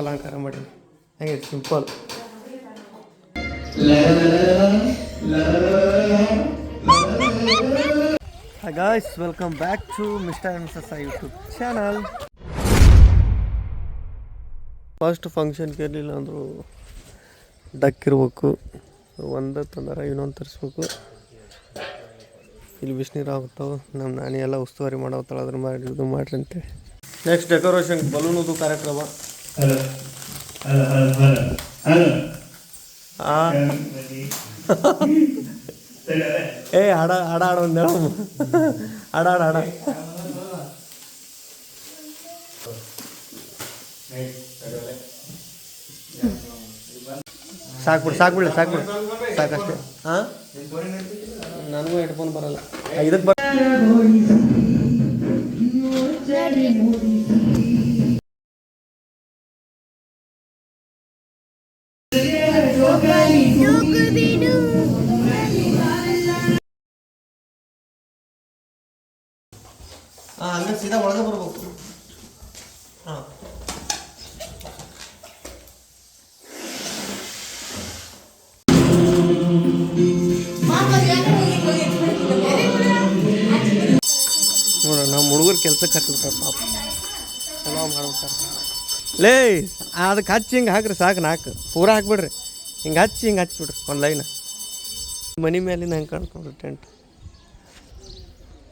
ಅಲಂಕಾರ ಮಾಡಿ ಹೆಂಗೆ simple. Guys welcome back to mister M I YouTube channel first ಫಂಕ್ಷನ್ಗೆ ಇರಲಿಲ್ಲ ಅಂದರು ಡಕ್ ಇರ್ಬೇಕು. ಒಂದು ತಂದಾರ, ಇನ್ನೊಂದು ತರಿಸ್ಬೇಕು. ಇಲ್ಲಿ ಬಿಸಿನೀರು ಆಗುತ್ತವೆ ನಮ್ಮ ನಾನಿ ಎಲ್ಲ ಉಸ್ತುವಾರಿ ಮಾಡೋ ಅದ್ರ ಮಾಡಿ, ಇದು ಮಾಡ್ರಿ ಅಂತೇಳಿ ನೆಕ್ಸ್ಟ್ ಡೆಕೋರೇಷನ್ ಬಲೂನದು ಕಾರ್ಯಕ್ರಮ. Hello. Hello, hello, hello. Hello. ಆ ಏ ಹಾಡ ಹಾಡ ಹಾಡ ಒಂದು ಹೇಳು ಹಾಡ ಹಾಡ ಹಾಡ ಸಾಕ್ಬಿಡು ಸಾಕ್ಬಿಡ್ಲಿ ಸಾಕ್ಬಿಡು ಸಾಕಷ್ಟೇ ಹಾಂ ನನಗೂ ಹೆಡ್ಫೋನ್ ಬರಲ್ಲ ಇದಕ್ಕೆ ಬರ ಹಾಂ ಸೀದಾ ಒಳಗೆ ಬರ್ಬೇಕು. ಹಾಂ. ನೋಡ, ನಮ್ಮ ಹುಡುಗರು ಕೆಲ್ಸಕ್ಕೆ ಹಚ್ಬಿಟ್ಟಾರ ಪಾಪ. ಚಲೋ ಮಾಡ್ಬಿಟ್ಟಾರ. ಲೇ, ಅದಕ್ಕೆ ಹಚ್ಚಿ ಹಿಂಗೆ ಹಾಕ್ರಿ ಸಾಕು ನಾಲ್ಕು. ಪೂರ ಹಾಕ್ಬಿಡ್ರಿ. ಹಿಂಗೆ ಹಚ್ಚಿ ಹಿಂಗೆ ಹಚ್ಬಿಡ್ರಿ ಒಂದು ಲೈನ್. ಮನೆ ಮೇಲಿಂದ ಹೆಂಗೆ ಕಾಣ್ಕೊಂಡ್ರಿ ಟೆಂಟ್.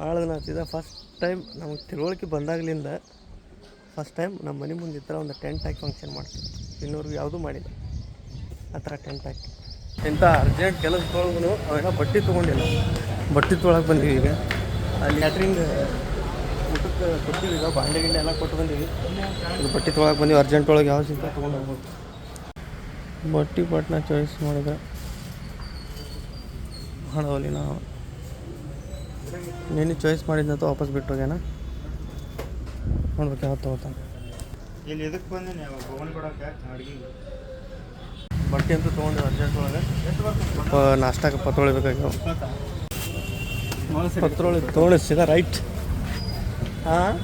ಆಳದ ನಾಚಿದ ಫಸ್ಟ್ ಟೈಮ್ ನಮಗೆ ತಿಳುವಳಿಕೆ ಬಂದಾಗಲಿಂದ ಫಸ್ಟ್ ಟೈಮ್ ನಮ್ಮ ಮನೆ ಮುಂದೆ ಈ ಥರ ಒಂದು ಟೆಂಟ್ ಹಾಕಿ ಫಂಕ್ಷನ್ ಮಾಡ್ತೀವಿ. ಇನ್ನೂರ್ಗೂ ಯಾವುದೂ ಮಾಡಿಲ್ಲ. ಆ ಥರ ಟೆಂಟ್ ಹಾಕಿ. ಇಂಥ ಅರ್ಜೆಂಟ್ ಕೆಲಸದೊಳಗೂ ಅವೆಲ್ಲ ಬಟ್ಟೆ ತೊಗೊಂಡಿಲ್ಲ. ಬಟ್ಟೆ ತೊಳಗೆ ಬಂದೀವಿ ಈಗ. ಅಲ್ಲಿ ಕ್ಯಾಟ್ರಿಂಗ್ ಊಟಕ್ಕೆ ಕೊಟ್ಟಿವಿ ಈಗ ಬಾಂಡೆ ಗಿಂಡೆ ಎಲ್ಲ ಕೊಟ್ಟು ಬಂದೀವಿ. ಇದು ಬಟ್ಟೆ ತೊಳಗೆ ಬಂದೀವಿ ಅರ್ಜೆಂಟ್ ಒಳಗೆ ಯಾವ ಸಿಗ್ತಾ ತೊಗೊಂಡು ಹೋಗ್ಬೋದು ಬಟ್ಟೆ ಪಟ್ನ ಚಾಯ್ಸ್ ಮಾಡಿದ್ರೆ ಹಣವಲ್ಲಿ ನಾವು. ನೀನು ಚಾಯ್ಸ್ ಮಾಡಿದ್ನಂತ ವಾಪಸ್ ಬಿಟ್ಟು ಹೋಗ್ಯಾನ? ನೋಡ್ಬೇಕು ಯಾವ ತಗೋತಾನೆ. ಇಲ್ಲಿ ಇದಕ್ಕೆ ಭವನ್ ಕೊಡೋಕೆ ಅಡ್ಗೆ? ಬಟ್ಟೆ ಅಂತೂ ತೊಗೊಂಡು ಅರ್ಜೆಂಟ್ ಒಳಗೆ. ನಾಷ್ಟಾಕ ಪತ್ರೋಳಿ ಬೇಕಾಗ್ಯಾವ ಪತ್ರೊಳಿ ಸೀದಾ ರೈಟ್ ಹಾಂ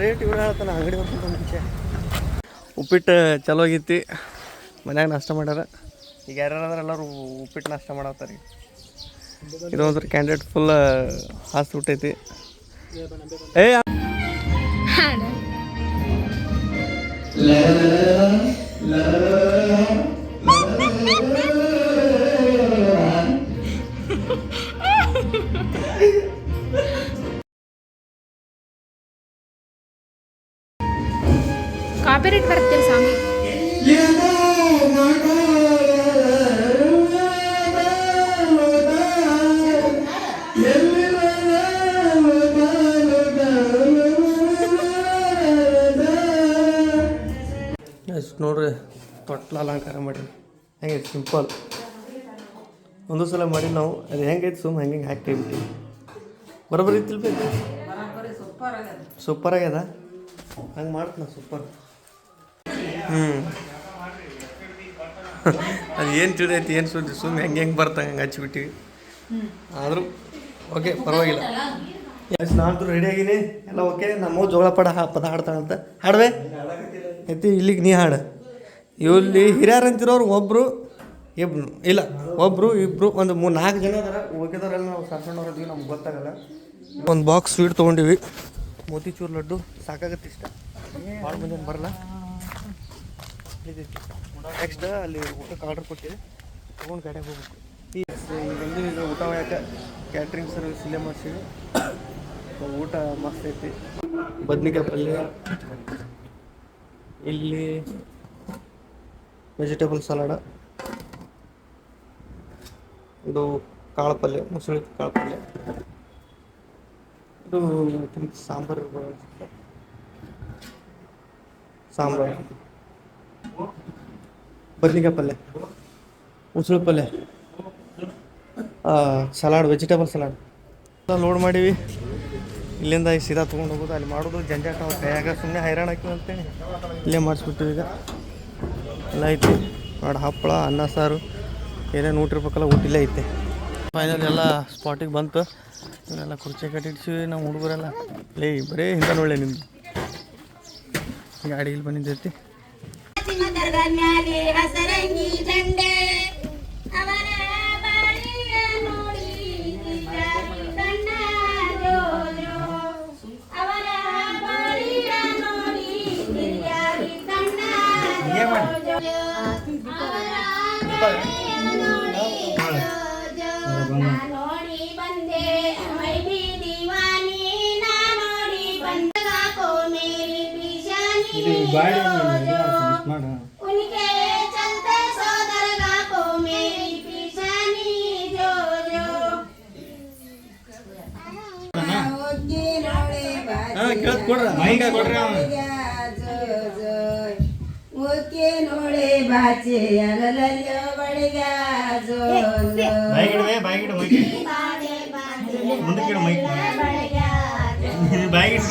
ರೇಟ್ ಇವ್ರು ಹೇಳ್ತಾನೆ ಅಂಗಡಿ ಹೋಗ್ತಂತ ಮುಂಚೆ. ಉಪ್ಪಿಟ್ಟು ಚಲೋ ಆಗೈತಿ. ಮನ್ಯಾಗ ನಾಷ್ಟ ಮಾಡ್ಯಾರ. ಈಗ ಯಾರ್ಯಾರು ಎಲ್ಲರೂ ಉಪ್ಪಿಟ್ಟು ನಾಷ್ಟ ಮಾಡತ್ತಾರೆ. ಈಗ ಇದೊಂದ್ರ ಕ್ಯಾಂಡಿಡೇಟ್ ಫುಲ್ ಹಾಸ್ಬಿಟ್ಟೈತಿ. ಏ ನೋಡ್ರಿ ತೊಟ್ಲ ಅಲಂಕಾರ ಮಾಡಿ ಹೆಂಗೆ ಸಿಂಪಲ್. ಒಂದು ಸಲ ಮಾಡಿ ನಾವು, ಅದು ಹೆಂಗೈತೆ ಸುಮ್ಮನೆ ಹೆಂಗೆ ಹಾಕಿ ಬಿಟ್ಟಿವಿ ಬರೋಬ್ಬರಿ ಇತ್ತಿಲ್ ಬೇಕು ಸೂಪರ್ ಆಗ್ಯದ? ಹಂಗೆ ಮಾಡ್ತೀನಿ ಸೂಪರ್. ಹ್ಞೂ ಅದು ಏನು ತಿಳಿದೈತಿ, ಏನು ಸುದ್ದಿ ಸುಮ್ಮನೆ ಹೆಂಗೆ ಹೆಂಗೆ ಬರ್ತಾ ಹಂಗೆ ಹಚ್ಚಿಬಿಟ್ಟಿವಿ ಆದರೂ ಓಕೆ ಪರವಾಗಿಲ್ಲ. ಎಸ್ ರೆಡಿ ಆಗಿನಿ? ಎಲ್ಲ ಓಕೆ ನಮ್ಮ ಜೋಳ ಪಡ ಪದ ಹಾಡ್ತಾಳಂತ. ಹಾಡುವೆ? ಐತಿ ಇಲ್ಲಿಗೆ ನೀ ಹಾಡು. ಇಲ್ಲಿ ಹಿರಿಯರಂತಿರೋರು ಒಬ್ಬರು ಇಬ್ರು, ಇಲ್ಲ ಒಬ್ಬರು ಇಬ್ಬರು ಒಂದು ಮೂರು ನಾಲ್ಕು ಜನ ಅದಾರ. ಉಳ್ಕಿದವರೆಲ್ಲ ನಾವು ಸಣ್ಣ ಇದೀವಿ ನಮ್ಗೆ ಗೊತ್ತಾಗಲ್ಲ. ಒಂದು ಬಾಕ್ಸ್ ಸ್ವೀಟ್ ತೊಗೊಂಡಿವಿ. ಮೋತಿಚೂರ್ ಲಡ್ಡು, ಸಾಕಾಗತ್ತೆ ಇಷ್ಟ. ಭಾಳ ಮಂದಿ ಬರಲ್ಲ. ನೆಕ್ಸ್ಟ್ ಅಲ್ಲಿ ಊಟಕ್ಕೆ ಆರ್ಡರ್ ಕೊಟ್ಟಿದೆ ತೊಗೊಂಡು ಗಾಡಿಯಾಗ ಹೋಗ್ಬೇಕು. ಈ ಈಗ ಊಟ ಯಾಕೆ? ಕ್ಯಾಟ್ರಿಂಗ್ ಸರ್ವಿಸ್ ಇಲ್ಲೇ ಮಾಡ್ಸಿವಿ. ಊಟ ಮಸ್ತ್ ಐತಿ. ಬದ್ನಿಕಾಯಿ ಪಲ್ಯ. ಇಲ್ಲಿ ವೆಜಿಟೇಬಲ್ ಸಲಾಡ ಇದು ಕಾಳು ಪಲ್ಯ ಮುಸುಳಿ ಕಾಳು ಪಲ್ಯ ಇದು ಸಾಂಬಾರು. ಸಾಂಬಾರು. ಬದ್ನಿಕಾಯಿ ಪಲ್ಯ ಮುಸುಳಿ ಪಲ್ಯ ಸಲಾಡ್ ವೆಜಿಟೇಬಲ್ ಸಲಾಡ್ ಲೋಡ್ ಮಾಡೀವಿ. ಇಲ್ಲಿಂದ ಈ ಸೀದಾ ತೊಗೊಂಡು ಹೋಗೋದು. ಅಲ್ಲಿ ಮಾಡೋದು ಜಂಜಾಟ. ಅವ್ರ ಕೈಯಾಗ ಸುಮ್ಮನೆ ಹೈರಾಣ ಹಾಕಿವಿ ಅಂತೇಳಿ. ಇಲ್ಲೇ ಮಾಡಿಸ್ಬಿಟ್ಟಿವಿ ಈಗ. ಎಲ್ಲ ಐತಿ. ಮಾಡಿ ಹಪ್ಪಳ, ಅನ್ನ, ಸಾರು. ಏನೇನು ಊಟಿರ್ಬೇಕಲ್ಲ ಊಟಿಲ್ಲೇ ಐತೆ. ಫೈನಲ್ ಎಲ್ಲ ಸ್ಪಾಟಿಗೆ ಬಂತು. ಇವನ್ನೆಲ್ಲ ಕುರ್ಚಿ ಕಟ್ಟಿಡ್ಸಿವಿ ನಮ್ಮ ಹುಡುಗರೆಲ್ಲ. ಲೇ ಬರೀ ಹಿಂದೆ ನೋಡಲೆ ನಿಮ್ಮದು ಗಾಡಿ ಇಲ್ಲಿ ಬಂದಿದ್ದೈತಿ ಬಾಡಿ ಮಾಡು ಕೇಳ್ ಕೊಡ್ರ ಮೈಕ. ಕೊಡ್ರ ಓಕೆ ನೋಡೆ ಬಾಚೆ ಅಲಲಲ್ಲೋ ಬಳಿಗ ಜೋ ಬಾಯಿಗಿಡ. ಮೈಕ್ ಬಾಯಿಗಿಡ.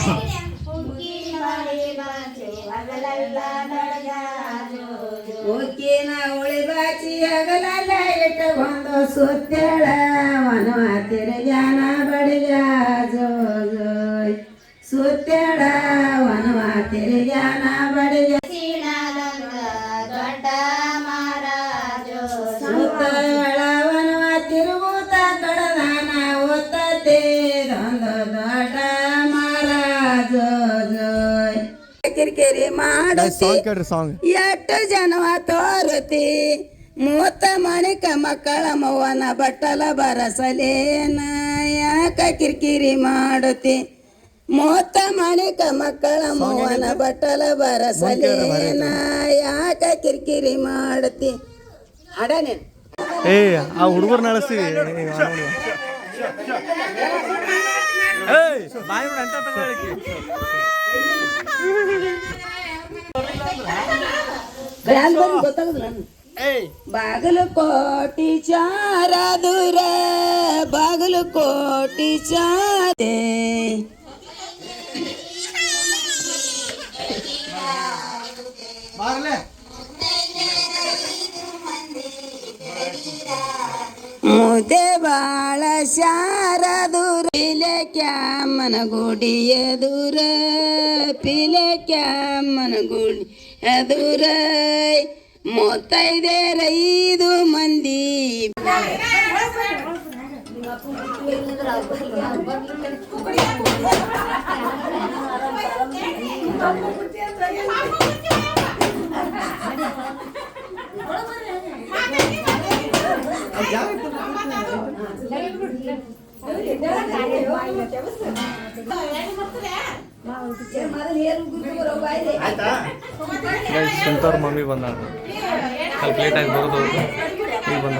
ಉಕ್ಕಿನ ಉಳಿ ಬಾಚಿ ಹಗಲಲ್ಲ ಇಟ್ಟುಕೊಂಡು ಸುತ್ತೇಳ ಮನವ ತಿರುಗ್ಯಾನ ಬಡಿಗ ಜೋಜೋಯ್ ಸುತ್ತೇಳ ಮನವ ತಿರುಗ್ಯಾನ ಬಡಿಗ ಕಿರಿಕಿರಿ ಮಾಡುತ್ತಿ. ಎಷ್ಟು ಜನವ ತೋರುತಿ ಮೂತ ಮಣಿಕ ಮಕ್ಕಳ ಮೌವನ ಬಟ್ಟಲ ಬರಸಲೇನ. ಯಾಕ ಕಿರಿಕಿರಿ ಮಾಡುತ್ತಿ. ಮೂತ ಮಣಿಕ ಮಕ್ಕಳ ಮೌವನ ಬಟ್ಟಲ ಬರಸಲೇನ. ಯಾಕ ಕಿರಿಕಿರಿ ಮಾಡುತ್ತಿ. ಹಡನೆ ಏ ಆ ಹುಡುಗರು ನಡೆಸ್ತೀವಿ ಏಯ್ ಬಾಯಿ ಬಿಡು ಅಂತ ಬಾಗಲು ಕೋಟಿ ಚಾರ ದೂರ ಬಾಗಲು ಕೋಟಿ ಚಾರೆ ಬಾಳ ಶಾರ ದೂರ ಪಿಲೆ ಕ್ಯಾಮನ ಗುಡಿಯ ದೂರ ಪಿಲೆ ಕ್ಯಾಮನ ಗುಡಿ ದೂರ ಮೊತ್ತೈದೇರೈದು ಮಂದಿ ಸ್ವಂತವ್ರ ಮಮ್ಮಿ ಬಂದ ಸ್ವಲ್ಪ ಆಗಿ ಬರೋದು ಈಗ ಬಂದ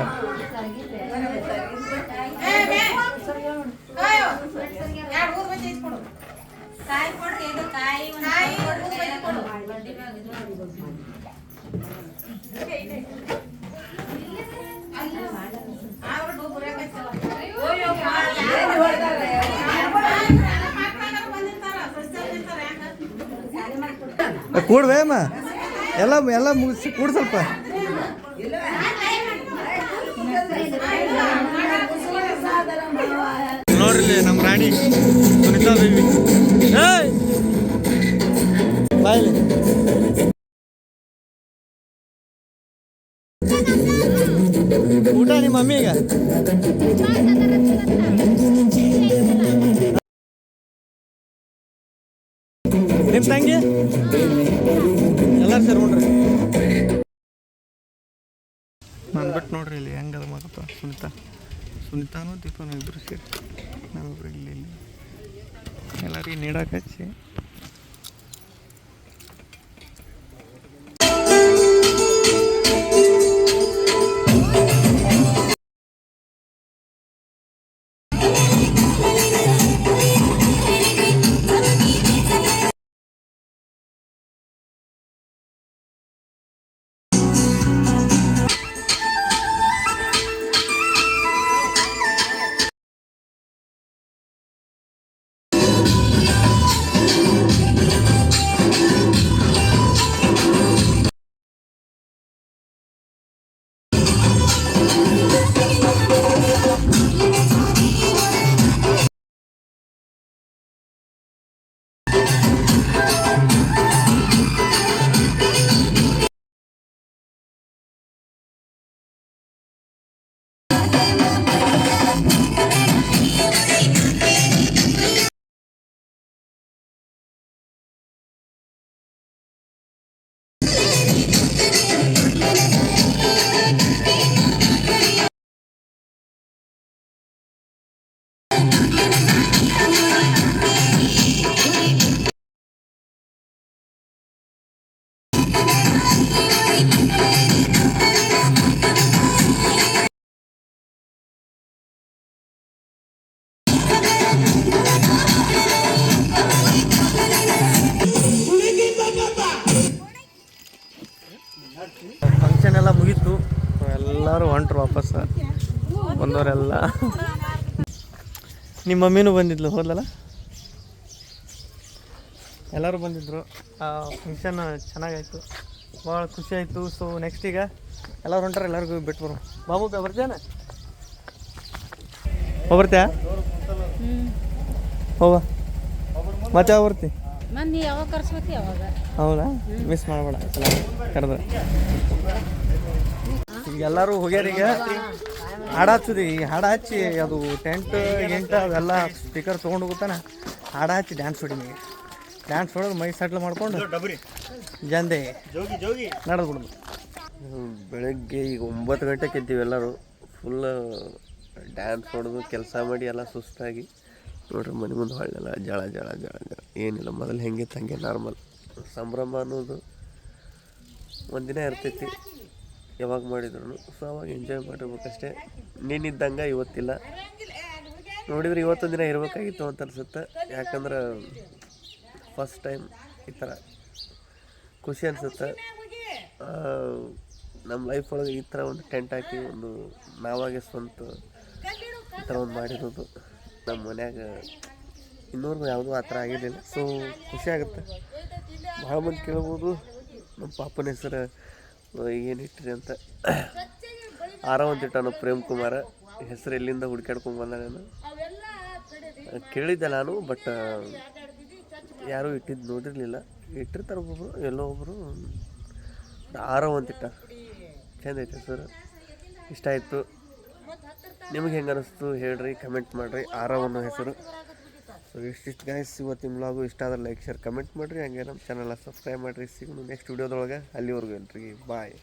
ಕಾಯಿ ಕೊಡ್ರಿ ಇದು ಕಾಯಿ ಕಾಯಿ ಕೊಡು ಕೂಡ್ವೇಮ ಎಲ್ಲ ಎಲ್ಲ ಮುಗಿಸಿ ಕೂಡ್ ಸ್ವಲ್ಪ ನೋಡ್ರಿ ಇಲ್ಲಿ ನಮ್ಮ ರಾಣಿ ಸುನಿತಾ ದೇವಿ ಏಯ್ ಬಾಯ್ಲಿ ಊಟ ನಿಮ್ಮ ಮಮ್ಮಿಗ ನಿಮ್ಮ ತಂಗಿ? ಎಲ್ಲರೂ ಸೇರ್ಕೊಂಡ್ರಿ. ಬಿಟ್ಟು ನೋಡ್ರಿ ಇಲ್ಲಿ ಹೆಂಗದ ಮಗಪ್ಪ ಸುನಿತಾ. ಸುನಿತಾನು ದೀಪನು ಇಬ್ಬರು ಸೇರಿ ನಾವಿಬ್ರು ಇಲ್ಲಿ ಎಲ್ಲರಿಗೆ ನೀಡಕ್ಕೆ ಹಚ್ಚಿ ಬಂದವರೆಲ್ಲ. ನಿಮ್ಮ ಮಮ್ಮಿನೂ ಬಂದಿದ್ಲು ಹೋದಲ್ಲ ಎಲ್ಲರೂ ಬಂದಿದ್ದರು ಫಂಕ್ಷನ್ ಚೆನ್ನಾಗಾಯ್ತು. ಭಾಳ ಖುಷಿ ಆಯಿತು. ಸೊ ನೆಕ್ಸ್ಟ್ ಈಗ ಎಲ್ಲರೂ ಹೊಂಟಾರ ಎಲ್ಲರಿಗೂ ಬಿಟ್ಟು ಬರೋ ಬಾಬು ಬರ್ತೇನೆ ಹೋಗ್ಬರ್ತೀಯ ಹೋಗ. ಮತ್ತೆ ಹೋಗ್ಬರ್ತಿ ಬರ್ತಿ? ಹೌದಾ? ಮಿಸ್ ಮಾಡಬೇಡ. ಕರೆದ್ರೆ ಈಗ ಎಲ್ಲರೂ ಹೋಗ್ಯಾರ ಈಗ. ಹಾಡ ಹಚ್ಚುದು ಹಾಡು ಹಚ್ಚಿ ಅದು ಟೆಂಟ್ ಗಿಂಟ ಅವೆಲ್ಲ ಸ್ಪೀಕರ್ ತೊಗೊಂಡು ಹೋಗುತ್ತಾನ ಹಾಡ ಹಚ್ಚಿ ಡ್ಯಾನ್ಸ್ ಹೊಡಿ ನೀವು ಡ್ಯಾನ್ಸ್ ಹೊಡೆದು ಮೈ ಸೆಟ್ಲ್ ಮಾಡ್ಕೊಂಡು ಜಂದೆ ನಡೆದು ಬಿಡೋದು ಬೆಳಗ್ಗೆ ಈಗ ಒಂಬತ್ತು ಗಂಟೆಗೆ ಎದ್ದೀವಿ ಎಲ್ಲರೂ. ಫುಲ್ ಡ್ಯಾನ್ಸ್ ಹೊಡೆದು ಕೆಲಸ ಮಾಡಿ ಎಲ್ಲ ಸುಸ್ತಾಗಿ. ನೋಡ್ರಿ ಮನೆ ಮುಂದೆ ಹೊಳ್ಳೆಲ್ಲ ಜಳ ಜಳ ಜಳ ಜಳ. ಏನಿಲ್ಲ, ಮೊದಲು ಹೆಂಗೆ ಹಂಗೆ ನಾರ್ಮಲ್ ಸಂಭ್ರಮ ಅನ್ನೋದು ಒಂದಿನ ಇರ್ತೈತಿ. ಯಾವಾಗ ಮಾಡಿದ್ರು ಸೊ ಅವಾಗ ಎಂಜಾಯ್ ಮಾಡಿರ್ಬೇಕಷ್ಟೇ. ನೀನಿದ್ದಂಗೆ ಇವತ್ತಿಲ್ಲ. ನೋಡಿದ್ರೆ ಇವತ್ತೊಂದು ದಿನ ಇರಬೇಕಾಗಿತ್ತು ಅಂತ ಅನ್ಸುತ್ತೆ ಯಾಕಂದ್ರೆ ಫಸ್ಟ್ ಟೈಮ್ ಈ ಥರ ಖುಷಿ ಅನಿಸುತ್ತೆ. ನಮ್ಮ ಲೈಫ್ ಒಳಗೆ ಈ ಥರ ಒಂದು ಟೆಂಟ್ ಹಾಕಿ, ಒಂದು ನಾವಾಗೆ ಸ್ವಂತ ಈ ಥರ ಒಂದು ಮಾಡಿರೋದು. ನಮ್ಮ ಮನ್ಯಾಗ ಇನ್ನೂರ್ಗೂ ಯಾವುದೂ ಆ ಥರ ಆಗಿರಲಿಲ್ಲ. ಸೊ ಖುಷಿ ಆಗುತ್ತೆ. ಭಾಳ ಮಂದಿ ಕೇಳ್ಬೋದು. ನಮ್ಮ ಪಾಪನ ಹೆಸರು ಏನು ಇಟ್ಟಿರಿ ಅಂತ? ಇಟ್ಟಾನು ಪ್ರೇಮ್ ಕುಮಾರ. ಹೆಸರು ಎಲ್ಲಿಂದ ಹುಡ್ಕ್ಯಾಡ್ಕೊಂಡು ಬಂದ ನಾನು ಕೇಳಿದ್ದೆ ನಾನು ಬಟ್ ಯಾರೂ ಇಟ್ಟಿದ್ದು ನೋಡಿರಲಿಲ್ಲ. ಇಟ್ಟಿರ್ತಾರೆ ಒಬ್ಬೊಬ್ರು, ಎಲ್ಲೋ ಒಬ್ಬರು ಆರವ್ ಅಂತಿಟ್ಟ ಚಂದ ಐತೆ ಸರ್. ಇಷ್ಟ ಆಯಿತು. ನಿಮಗೆ ಹೆಂಗೆ ಅನ್ನಿಸ್ತು ಹೇಳ್ರಿ ಕಮೆಂಟ್ ಮಾಡಿರಿ. ಆರವ್ ಹೆಸರು. ಸೊ ಇಷ್ಟಿಷ್ಟು ಗಾಯ್ಸ್ ಇವತ್ತು ಬ್ಲಾಗು ಇಷ್ಟ ಆದ್ರೆ ಲೈಕ್ ಶೇರ್ ಕಮೆಂಟ್ ಮಾಡಿರಿ. ಹಂಗೆ ನಮ್ಮ ಚಾನಲ್ನ ಸಬ್ಸ್ಕ್ರೈಬ್ ಮಾಡಿರಿ. ಸಿಗೋಣ ನೆಕ್ಸ್ಟ್ ವಿಡಿಯೋದೊಳಗೆ ಅಲ್ಲಿವರೆಗೂ ಎಲ್ರಿ ಬಾಯ್